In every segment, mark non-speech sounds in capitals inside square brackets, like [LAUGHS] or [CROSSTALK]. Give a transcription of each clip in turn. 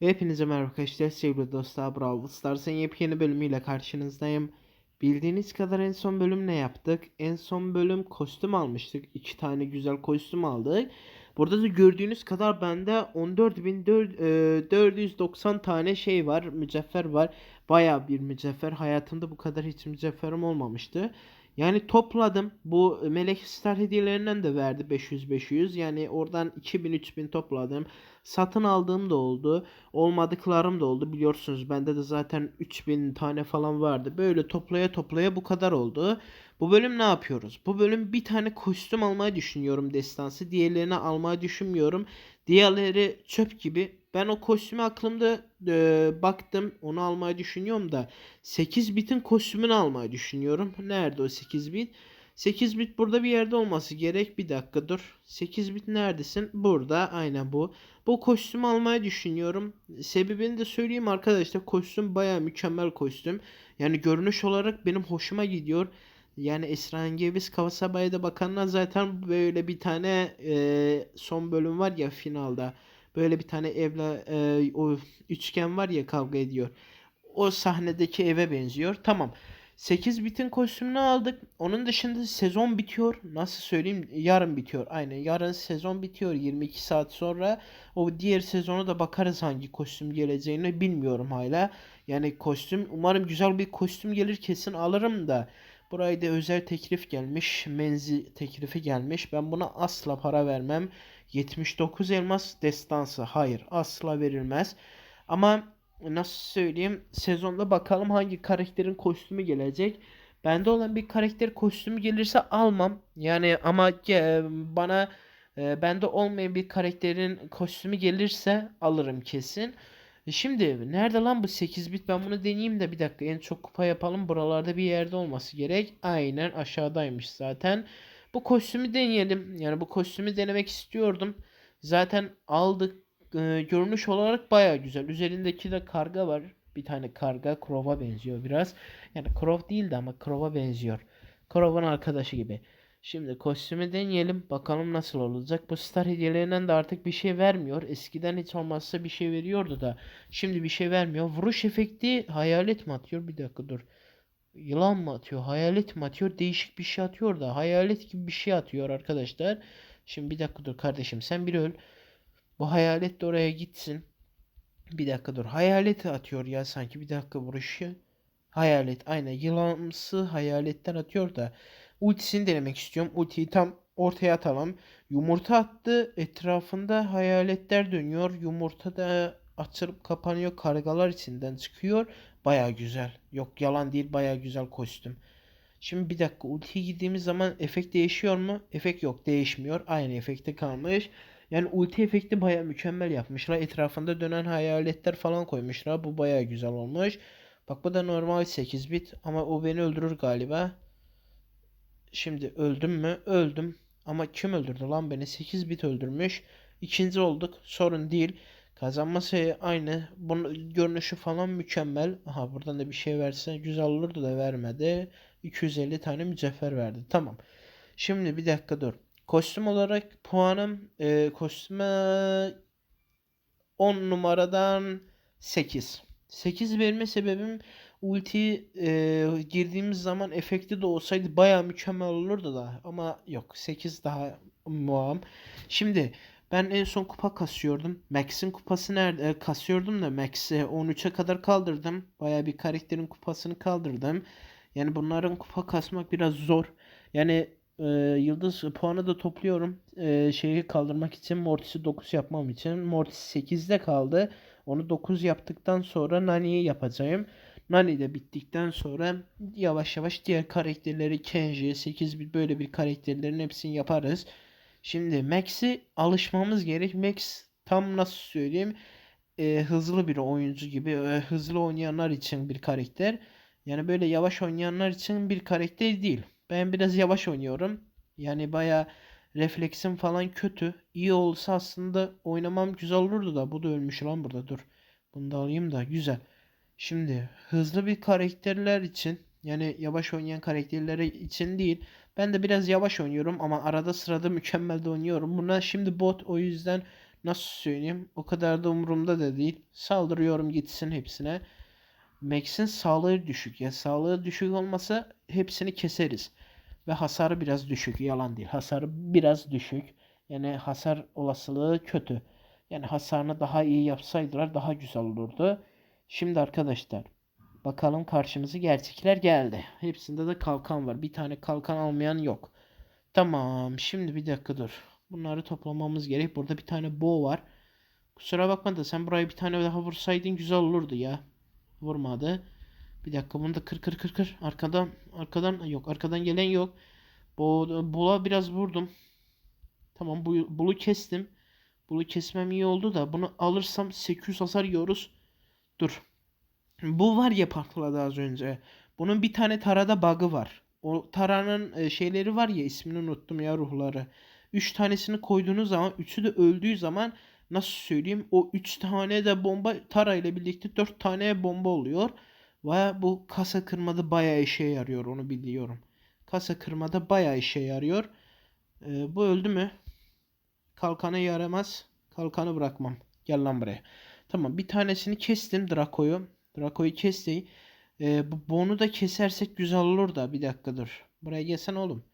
Hepinize merhaba arkadaşlar sevgili dostlar Brawl Stars'ın yepyeni bölümüyle karşınızdayım. Bildiğiniz kadar en son bölüm ne yaptık? En son bölüm kostüm almıştık. İki tane güzel kostüm aldık. Burada da gördüğünüz kadar bende 14.490 tane şey var. Mücevher var. Baya bir mücevher. Hayatımda bu kadar hiç mücevherim olmamıştı. Yani topladım. Bu Melek Star hediyelerinden de verdi 500-500. Yani oradan 2000-3000 topladım. Satın aldığım da oldu. Olmadıklarım da oldu. Biliyorsunuz bende de zaten 3000 tane falan vardı. Böyle toplaya toplaya bu kadar oldu. Bu bölüm ne yapıyoruz? Bu bölüm bir tane kostüm almayı düşünüyorum destansı. Diğerlerini almayı düşünmüyorum. Diğerleri çöp gibi. Ben o kostümü aklımda e, baktım. Onu almayı düşünüyorum da 8 bitin kostümünü almayı düşünüyorum. Nerede o 8 bit? 8 bit burada bir yerde olması gerek. Bir dakika dur. 8 bit neredesin? Burada. Aynen bu. Bu kostümü almayı düşünüyorum. Sebebini de söyleyeyim arkadaşlar. Kostüm baya mükemmel kostüm. Yani görünüş olarak benim hoşuma gidiyor. Yani Esrangeviz Kawasabay'a da bakanlar zaten böyle bir tane e, son bölüm var ya finalda. Böyle bir tane evle e, o üçgen var ya kavga ediyor. O sahnedeki eve benziyor. Tamam. 8 bitin kostümünü aldık. Onun dışında sezon bitiyor. Nasıl söyleyeyim? Yarın bitiyor. Aynen. Yarın sezon bitiyor 22 saat sonra. O diğer sezonu da bakarız hangi kostüm geleceğini bilmiyorum hala. Yani kostüm umarım güzel bir kostüm gelir kesin alırım da. Buraya da özel teklif gelmiş. Menzi teklifi gelmiş. Ben buna asla para vermem. 79 elmas destansı. Hayır asla verilmez. Ama nasıl söyleyeyim sezonda bakalım hangi karakterin kostümü gelecek. Bende olan bir karakter kostümü gelirse almam. Yani ama e, bana e, bende olmayan bir karakterin kostümü gelirse alırım kesin. E Şimdi nerede lan bu 8 bit? Ben bunu deneyeyim de bir dakika. En çok kupa yapalım. Buralarda bir yerde olması gerek. Aynen aşağıdaymış zaten. Bu kostümü deneyelim. Yani bu kostümü denemek istiyordum. Zaten aldık. Ee, görünüş olarak baya güzel. Üzerindeki de karga var. Bir tane karga. Crow'a benziyor biraz. Yani Crow değildi ama Crow'a benziyor. Crow'un arkadaşı gibi. Şimdi kostümü deneyelim. Bakalım nasıl olacak. Bu star hediyelerinden de artık bir şey vermiyor. Eskiden hiç olmazsa bir şey veriyordu da. Şimdi bir şey vermiyor. Vuruş efekti hayalet mi atıyor? Bir dakika dur. Yılan mı atıyor? Hayalet mi atıyor? Değişik bir şey atıyor da. Hayalet gibi bir şey atıyor arkadaşlar. Şimdi bir dakika dur kardeşim. Sen bir öl. Bu hayalet de oraya gitsin. Bir dakika dur. Hayalet atıyor ya sanki. Bir dakika vuruşu. Hayalet. Aynen. Yılansı hayaletten atıyor da. Ultisini denemek istiyorum. Ultiyi tam ortaya atalım. Yumurta attı. Etrafında hayaletler dönüyor. Yumurta da açılıp kapanıyor. Kargalar içinden çıkıyor. Baya güzel. Yok yalan değil. Baya güzel kostüm. Şimdi bir dakika ultiye girdiğimiz zaman efekt değişiyor mu? Efekt yok değişmiyor. Aynı efekte kalmış. Yani ulti efekti baya mükemmel yapmışlar. Etrafında dönen hayaletler falan koymuşlar. Bu baya güzel olmuş. Bak bu da normal 8 bit ama o beni öldürür galiba. Şimdi öldüm mü? Öldüm. Ama kim öldürdü lan beni? 8 bit öldürmüş. İkinci olduk. Sorun değil. Kazanma sayı aynı. Bunun görünüşü falan mükemmel. Aha buradan da bir şey verse güzel olurdu da vermedi. 250 tane mücevher verdi. Tamam. Şimdi bir dakika dur. Kostüm olarak puanım e, kostüme 10 numaradan 8. 8 verme sebebim ulti e, girdiğimiz zaman efekti de olsaydı baya mükemmel olurdu da ama yok 8 daha muam. Şimdi ben en son kupa kasıyordum. Max'in kupası nerede? E, kasıyordum da Max'i 13'e kadar kaldırdım. Baya bir karakterin kupasını kaldırdım. Yani bunların kupa kasmak biraz zor. Yani e, yıldız puanı da topluyorum. E, şeyi kaldırmak için Mortis'i 9 yapmam için. Mortis 8'de kaldı. Onu 9 yaptıktan sonra Nani'yi yapacağım. Nani de bittikten sonra yavaş yavaş diğer karakterleri Kenji, 8 bir böyle bir karakterlerin hepsini yaparız. Şimdi Max'i alışmamız gerek. Max tam nasıl söyleyeyim e, hızlı bir oyuncu gibi e, hızlı oynayanlar için bir karakter. Yani böyle yavaş oynayanlar için bir karakter değil. Ben biraz yavaş oynuyorum. Yani baya refleksim falan kötü. İyi olsa aslında oynamam güzel olurdu da. Bu da ölmüş lan burada dur. Bunu da alayım da güzel. Şimdi hızlı bir karakterler için yani yavaş oynayan karakterleri için değil. Ben de biraz yavaş oynuyorum ama arada sırada mükemmel de oynuyorum. Buna şimdi bot o yüzden nasıl söyleyeyim o kadar da umurumda da değil. Saldırıyorum gitsin hepsine. Max'in sağlığı düşük ya. Sağlığı düşük olmasa hepsini keseriz. Ve hasarı biraz düşük. Yalan değil. Hasarı biraz düşük. Yani hasar olasılığı kötü. Yani hasarını daha iyi yapsaydılar daha güzel olurdu. Şimdi arkadaşlar bakalım karşımıza gerçekler geldi. Hepsinde de kalkan var. Bir tane kalkan almayan yok. Tamam. Şimdi bir dakika dur. Bunları toplamamız gerek. Burada bir tane bow var. Kusura bakma da sen buraya bir tane daha vursaydın güzel olurdu ya. Vurmadı. Bir dakika bunu da kır kır kır kır. Arkadan arkadan yok. Arkadan gelen yok. Bu bula biraz vurdum. Tamam bu bulu kestim. Bulu kesmem iyi oldu da bunu alırsam 800 hasar yiyoruz. Dur. Bu var ya patladı az önce. Bunun bir tane tarada bug'ı var. O taranın e, şeyleri var ya ismini unuttum ya ruhları. 3 tanesini koyduğunuz zaman üçü de öldüğü zaman nasıl söyleyeyim o 3 tane de bomba tara ile birlikte 4 tane bomba oluyor. Ve bu kasa kırmada bayağı işe yarıyor onu biliyorum. Kasa kırmada bayağı işe yarıyor. Ee, bu öldü mü? Kalkanı yaramaz. Kalkanı bırakmam. Gel lan buraya. Tamam bir tanesini kestim Draco'yu. Draco'yu kesti. Ee, bu bonu da kesersek güzel olur da. Bir dakika dur. Buraya gelsen oğlum.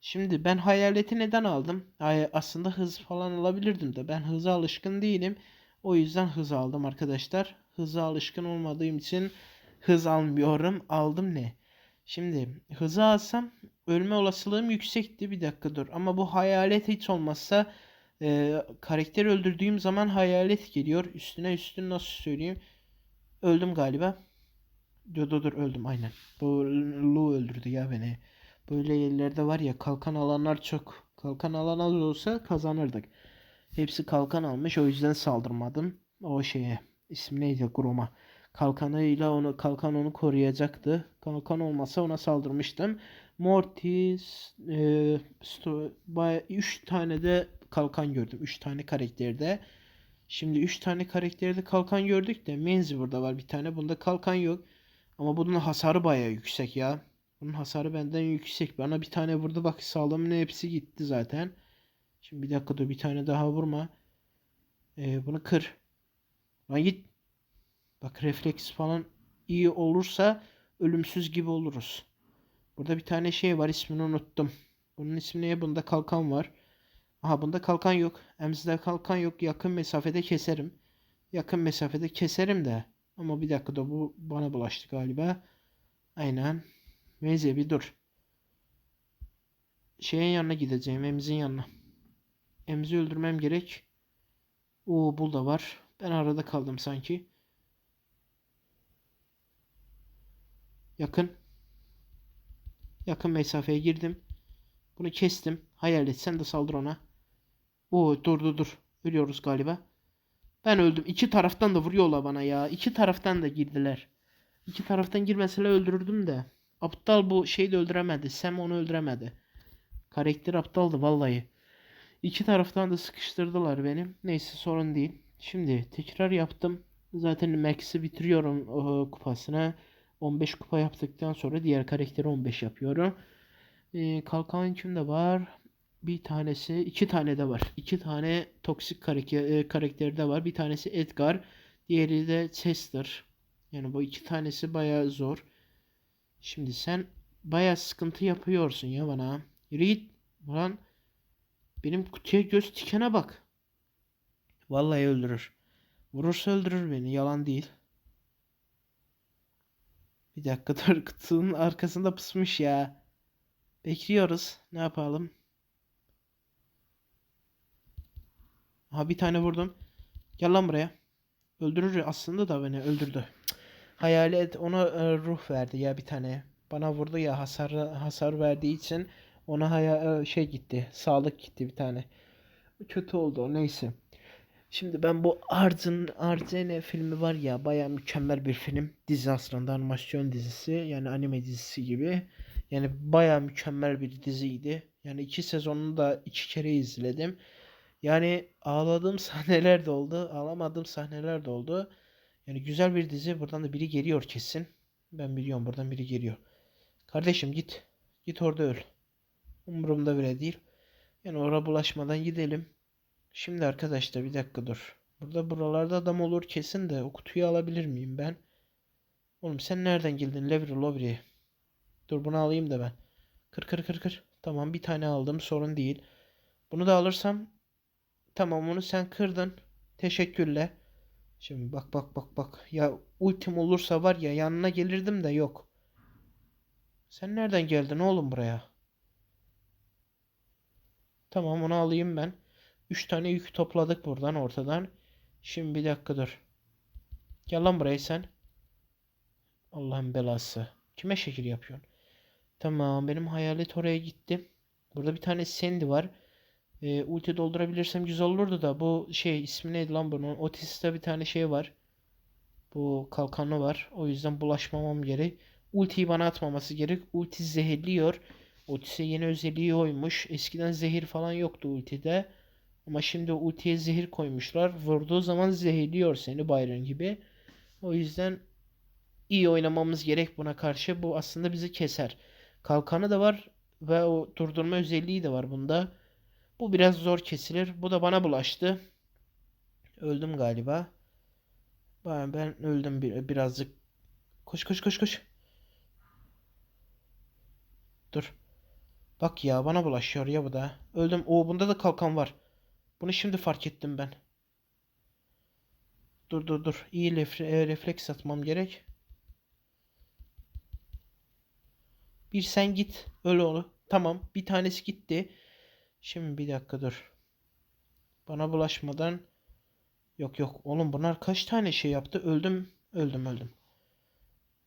Şimdi ben hayaleti neden aldım? Ay, aslında hız falan alabilirdim de. Ben hıza alışkın değilim. O yüzden hız aldım arkadaşlar. Hıza alışkın olmadığım için hız almıyorum. Aldım ne? Şimdi hızı alsam ölme olasılığım yüksekti. Bir dakika dur. Ama bu hayalet hiç olmazsa e, karakter öldürdüğüm zaman hayalet geliyor. Üstüne üstüne nasıl söyleyeyim? Öldüm galiba. Dur dur dur öldüm aynen. Bu Lu öldürdü ya beni. Böyle yerlerde var ya kalkan alanlar çok. Kalkan alan az olsa kazanırdık. Hepsi kalkan almış o yüzden saldırmadım. O şeye. İsmi neydi? Grom'a. Kalkanıyla onu kalkan onu koruyacaktı. Kalkan olmasa ona saldırmıştım. Mortis e, 3 tane de kalkan gördüm. 3 tane karakterde. Şimdi 3 tane karakterde kalkan gördük de Menzi burada var bir tane. Bunda kalkan yok. Ama bunun hasarı bayağı yüksek ya. Bunun hasarı benden yüksek. Bana bir tane vurdu bak sağlamın hepsi gitti zaten. Şimdi bir dakika dur bir tane daha vurma. Ee, bunu kır. Lan git. Bak refleks falan iyi olursa ölümsüz gibi oluruz. Burada bir tane şey var ismini unuttum. Bunun ismi ne? Bunda kalkan var. Aha bunda kalkan yok. Emzide kalkan yok. Yakın mesafede keserim. Yakın mesafede keserim de. Ama bir dakika da bu bana bulaştı galiba. Aynen. Meyze bir dur. Şeyin yanına gideceğim. Emzin yanına. Emzi öldürmem gerek. Oo bul da var. Ben arada kaldım sanki. Yakın. Yakın mesafeye girdim. Bunu kestim. Hayal et sen de saldır ona. Oo dur dur dur. Ölüyoruz galiba. Ben öldüm. İki taraftan da vuruyorlar bana ya. İki taraftan da girdiler. İki taraftan girmeseler öldürürdüm de. Aptal bu şeyi de öldüremedi. Sam onu öldüremedi. Karakter aptaldı vallahi. İki taraftan da sıkıştırdılar beni. Neyse sorun değil. Şimdi tekrar yaptım. Zaten Max'i bitiriyorum o kupasına. 15 kupa yaptıktan sonra diğer karakteri 15 yapıyorum. Ee, kalkan kimde var? Bir tanesi, iki tane de var. İki tane toksik karakter, e, karakteri de var. Bir tanesi Edgar, diğeri de Chester. Yani bu iki tanesi bayağı zor. Şimdi sen bayağı sıkıntı yapıyorsun ya bana. Yürü git. Lan benim kutuya göz tikene bak. Vallahi öldürür. Vurursa öldürür beni. Yalan değil. Bir dakika dur [LAUGHS] kutunun arkasında pısmış ya. Bekliyoruz. Ne yapalım? Ha bir tane vurdum. Gel lan buraya. Öldürür aslında da beni öldürdü. Cık. Hayalet ona e, ruh verdi ya bir tane. Bana vurdu ya hasar hasar verdiği için ona haya e, şey gitti. Sağlık gitti bir tane. Kötü oldu o neyse. Şimdi ben bu Arzın Arzene filmi var ya baya mükemmel bir film. Dizi aslında animasyon dizisi yani anime dizisi gibi. Yani baya mükemmel bir diziydi. Yani iki sezonunu da iki kere izledim. Yani ağladığım [LAUGHS] sahneler de oldu. Ağlamadığım sahneler de oldu. Yani güzel bir dizi. Buradan da biri geliyor kesin. Ben biliyorum buradan biri geliyor. Kardeşim git. Git orada öl. Umurumda bile değil. Yani oraya bulaşmadan gidelim. Şimdi arkadaşlar bir dakika dur. Burada buralarda adam olur kesin de o kutuyu alabilir miyim ben? Oğlum sen nereden geldin Levri Lovri? Dur bunu alayım da ben. Kır kır kır kır. Tamam bir tane aldım sorun değil. Bunu da alırsam tamam onu sen kırdın. Teşekkürler. Şimdi bak bak bak bak. Ya ultim olursa var ya yanına gelirdim de yok. Sen nereden geldin oğlum buraya? Tamam onu alayım ben. 3 tane yük topladık buradan ortadan. Şimdi bir dakika dur. Gel lan buraya sen. Allah'ın belası. Kime şekil yapıyorsun? Tamam benim hayalet oraya gitti. Burada bir tane Sandy var. Ee, ulti doldurabilirsem güzel olurdu da bu şey ismi neydi lan bunun? Otis'te bir tane şey var. Bu kalkanı var. O yüzden bulaşmamam gerek. Ultiyi bana atmaması gerek. Ulti zehirliyor. Otis'e yeni özelliği oymuş. Eskiden zehir falan yoktu ultide. Ama şimdi ultiye zehir koymuşlar. Vurduğu zaman zehirliyor seni Byron gibi. O yüzden iyi oynamamız gerek buna karşı. Bu aslında bizi keser. Kalkanı da var ve o durdurma özelliği de var bunda. Bu biraz zor kesilir. Bu da bana bulaştı. Öldüm galiba. Ben, ben öldüm bir, birazcık. Koş koş koş koş. Dur. Bak ya bana bulaşıyor ya bu da. Öldüm. O bunda da kalkan var. Bunu şimdi fark ettim ben. Dur dur dur. İyi e, refleks atmam gerek. Bir sen git. Öyle onu. Tamam. Bir tanesi gitti. Şimdi bir dakika dur. Bana bulaşmadan. Yok yok. Oğlum bunlar kaç tane şey yaptı? Öldüm. Öldüm öldüm.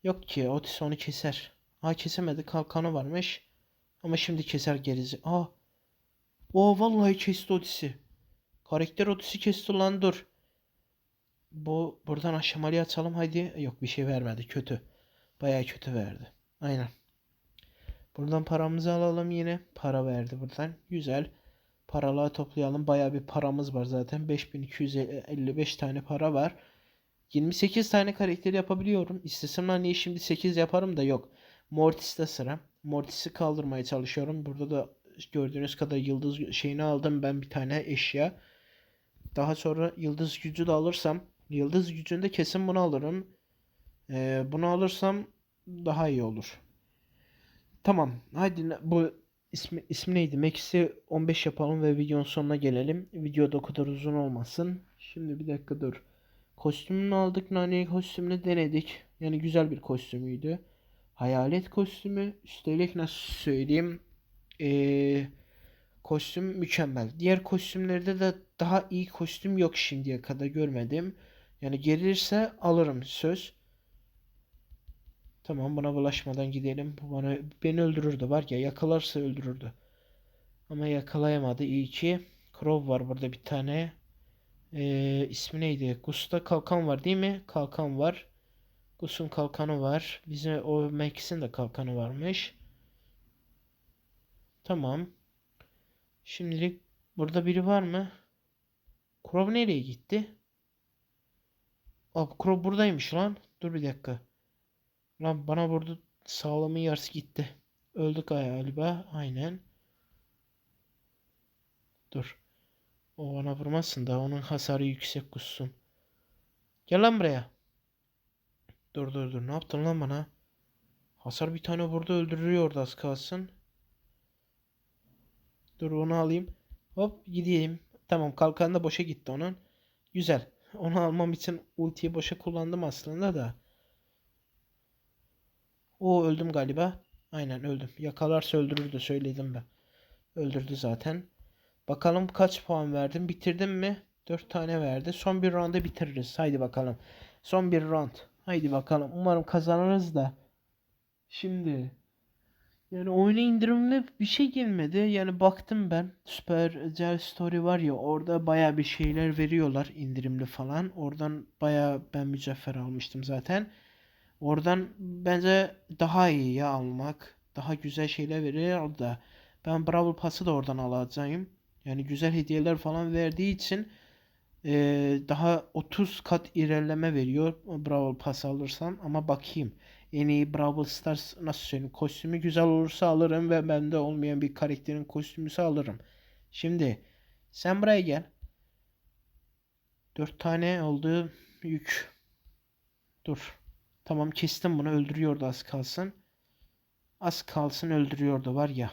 Yok ki. Otis onu keser. Aa kesemedi. Kalkanı varmış. Ama şimdi keser gerizi. Aa. O vallahi kesti Otis'i. Karakter Otis'i kesti lan dur. Bu buradan aşamalı açalım haydi. Yok bir şey vermedi. Kötü. Bayağı kötü verdi. Aynen. Buradan paramızı alalım yine. Para verdi buradan. Güzel. Paralığa toplayalım. Bayağı bir paramız var zaten. 5255 tane para var. 28 tane karakter yapabiliyorum. İstesem hani şimdi 8 yaparım da yok. Mortis'te sıra. Mortis'i kaldırmaya çalışıyorum. Burada da gördüğünüz kadar yıldız şeyini aldım ben bir tane eşya. Daha sonra yıldız gücü de alırsam yıldız gücünde kesin bunu alırım. Ee, bunu alırsam daha iyi olur. Tamam. Hadi bu ismi, ismi neydi? Max'i 15 yapalım ve videonun sonuna gelelim. Video da o kadar uzun olmasın. Şimdi bir dakika dur. Kostümünü aldık. Nani kostümünü denedik. Yani güzel bir kostümüydü. Hayalet kostümü. Üstelik nasıl söyleyeyim. Ee, kostüm mükemmel. Diğer kostümlerde de daha iyi kostüm yok şimdiye kadar görmedim. Yani gelirse alırım söz. Tamam buna bulaşmadan gidelim. Bu bana beni öldürürdü var ya yakalarsa öldürürdü. Ama yakalayamadı iyi ki. Crow var burada bir tane. Ee, ismi neydi? Gus'ta kalkan var değil mi? Kalkan var. Gus'un kalkanı var. Bize o Max'in de kalkanı varmış. Tamam. Şimdilik burada biri var mı? Crow nereye gitti? Abi Crow buradaymış lan. Dur bir dakika. Lan bana vurdu. Sağlamın yarısı gitti. Öldük galiba. Aynen. Dur. O bana vurmasın da onun hasarı yüksek kussun. Gel lan buraya. Dur dur dur. Ne yaptın lan bana? Hasar bir tane vurdu öldürüyordu az kalsın. Dur onu alayım. Hop gideyim. Tamam kalkan da boşa gitti onun. Güzel. Onu almam için ultiyi boşa kullandım aslında da. O öldüm galiba. Aynen öldüm. Yakalarsa öldürürdü söyledim ben. Öldürdü zaten. Bakalım kaç puan verdim. Bitirdim mi? 4 tane verdi. Son bir rounda bitiririz. Haydi bakalım. Son bir round. Haydi bakalım. Umarım kazanırız da. Şimdi yani oyuna indirimli bir şey gelmedi. Yani baktım ben. Süper Özel Story var ya orada baya bir şeyler veriyorlar indirimli falan. Oradan baya ben mücevher almıştım zaten. Oradan bence daha iyi ya almak. Daha güzel şeyler veriyor da. Ben Brawl Pass'ı da oradan alacağım. Yani güzel hediyeler falan verdiği için eee, daha 30 kat ilerleme veriyor Brawl Pass alırsam. Ama bakayım. En iyi Brawl Stars nasıl söyleyeyim. Kostümü güzel olursa alırım ve bende olmayan bir karakterin kostümüsü alırım. Şimdi sen buraya gel. Dört tane oldu yük. Dur. Tamam kestim bunu öldürüyordu az kalsın. Az kalsın öldürüyordu var ya.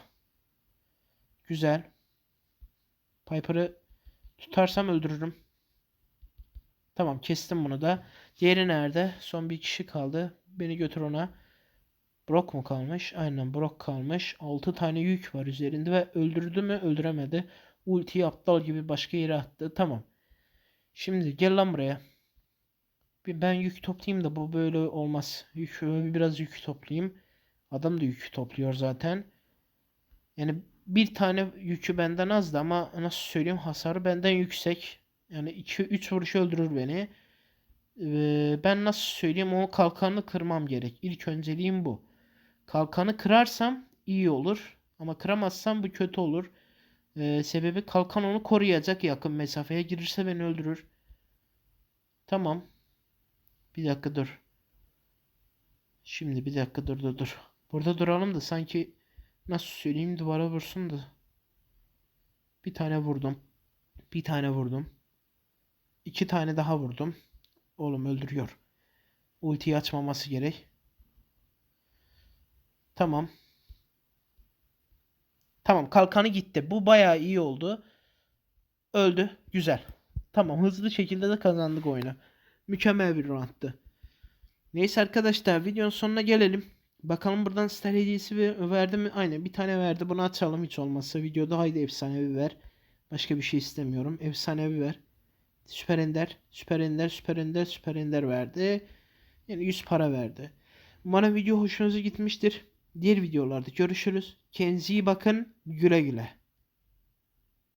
Güzel. Piper'ı tutarsam öldürürüm. Tamam kestim bunu da. Diğeri nerede? Son bir kişi kaldı. Beni götür ona. Brock mu kalmış? Aynen Brock kalmış. 6 tane yük var üzerinde ve öldürdü mü öldüremedi. Ultiyi aptal gibi başka yere attı. Tamam. Şimdi gel lan buraya. Ben yük toplayayım da bu böyle olmaz. Yük biraz yük toplayayım. Adam da yük topluyor zaten. Yani bir tane yükü benden azdı ama nasıl söyleyeyim hasarı benden yüksek. Yani 2-3 vuruş öldürür beni. Ee, ben nasıl söyleyeyim o kalkanı kırmam gerek. İlk önceliğim bu. Kalkanı kırarsam iyi olur. Ama kıramazsam bu kötü olur. Ee, sebebi kalkan onu koruyacak yakın mesafeye girirse beni öldürür. Tamam. Bir dakika dur. Şimdi bir dakika dur dur dur. Burada duralım da sanki nasıl söyleyeyim duvara vursun da. Bir tane vurdum. Bir tane vurdum. İki tane daha vurdum. Oğlum öldürüyor. Ultiyi açmaması gerek. Tamam. Tamam kalkanı gitti. Bu bayağı iyi oldu. Öldü. Güzel. Tamam hızlı şekilde de kazandık oyunu. Mükemmel bir roundtu. Neyse arkadaşlar videonun sonuna gelelim. Bakalım buradan star hediyesi ve- verdi mi? Aynen bir tane verdi. Bunu açalım hiç olmazsa. Videoda haydi efsanevi ver. Başka bir şey istemiyorum. Efsanevi ver. Süper Ender, Süper Ender, Süper Ender, Süper Ender verdi. Yani 100 para verdi. Umarım video hoşunuza gitmiştir. Diğer videolarda görüşürüz. Kendinize iyi bakın. Güle güle.